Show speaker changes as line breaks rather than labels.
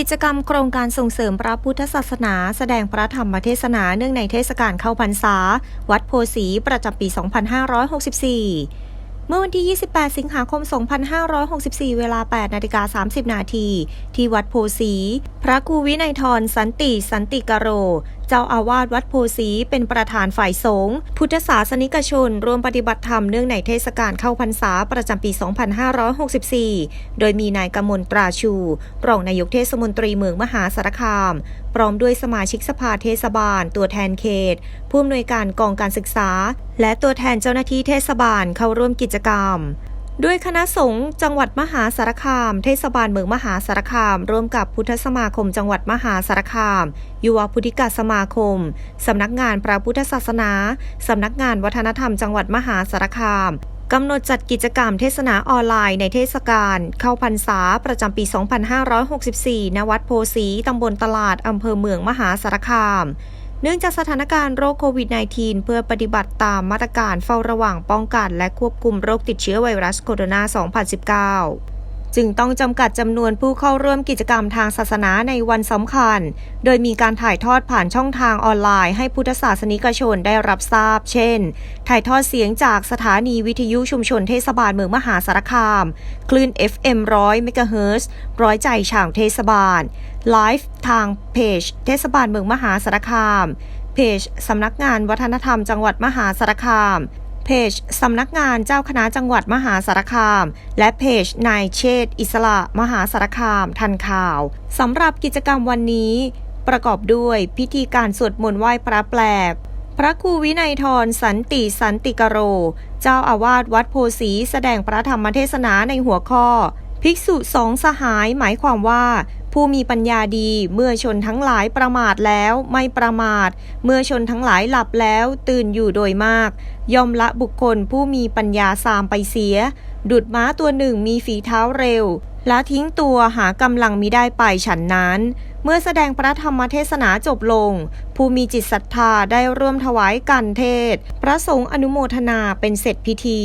กิจกรรมโครงการส่งเสริมพระพุทธศาสนา แสดงพระธรรมเทศนาเนื่องในเทศกาลเข้าพรรษา วัดโพสีประจำปี 2564 เมื่อวันที่ 28 สิงหาคม 2564 เวลา 8 นาฬิกา 30 นาที ที่วัดโพสี พระครูวินัยทรสันติ สันติกโร เจ้าอาวาสวัดโพสีเป็นประธานฝ่ายสงฆ์พุทธศาสนิกชนรวมปฏิบัติธรรมเนื่องในเทศกาลเข้าพรรษาประจำปี 2564 โดยมีนายกมลตราชู รองนายกเทศมนตรีเมืองมหาสารคาม พร้อมด้วยสมาชิกสภาเทศบาล ตัวแทนเขต ผู้อำนวยการกองการศึกษา และตัวแทนเจ้าหน้าที่เทศบาลเข้าร่วมกิจกรรมด้วยคณะสงฆ์จังหวัดมหาสารคาม เทศบาลเมืองมหาสารคาม ร่วมกับพุทธสมาคม จังหวัดมหาสารคาม ยุวพุทธิกสมาคม สำนักงานพระพุทธศาสนา สำนักงานวัฒนธรรมจังหวัดมหาสารคาม กำหนดจัดกิจกรรมเทศนาออนไลน์ในเทศกาลเข้าพรรษาประจำปี 2564 ณ วัดโพสีตำบลตลาด อำเภอเมืองมหาสารคาม เนื่องจากสถานการณ์โรคโควิด -19 เพื่อปฏิบัติตามมาตรการเฝ้าระวังป้องกันและควบคุมโรคติดเชื้อไวรัสโคโรนา 2019 จึงต้องจำกัดจำนวนผู้เข้าร่วมกิจกรรมทางศาสนาในวันสำคัญ โดยมีการถ่ายทอดผ่านช่องทางออนไลน์ให้พุทธศาสนิกชนได้รับทราบ เช่น ถ่ายทอดเสียงจากสถานีวิทยุชุมชนเทศบาลเมืองมหาสารคาม คลื่น FM 100เมกะเฮิรตซ์ร้อยใจฉ่างเทศบาล ไลฟ์ทางเพจ เทศบาลเมืองมหาสารคาม เพจสำนักงานวัฒนธรรมจังหวัดมหาสารคาม เพจสำนักงานเจ้าคณะจังหวัดมหาสารคาม และเพจนายเชษอิสระมหาสารคาม ทันข่าวสำหรับกิจกรรมวันนี้ ประกอบด้วยพิธีการสวดมนต์ไหว้พระแปลก พระครูวินัยทรสันติสันติกโร เจ้าอาวาสวัดโพสีแสดงพระธรรมเทศนาในหัวข้อ ภิกษุสองสหายหมายความว่า ผู้มีปัญญาดีเมื่อชนทั้งหลายประมาทแล้วไม่ประมาท เมื่อชนทั้งหลายหลับแล้วตื่นอยู่โดยมาก ย่อมละบุคคลผู้มีปัญญาสามไปเสีย ดุดม้าตัวหนึ่งมีฝีเท้าเร็วและทิ้งตัวหากำลังมิได้ไปฉันนั้น เมื่อแสดงพระธรรมเทศนาจบลง ผู้มีจิตศรัทธาได้ร่วมถวายกันเทศ พระสงฆ์อนุโมทนาเป็นเสร็จพิธี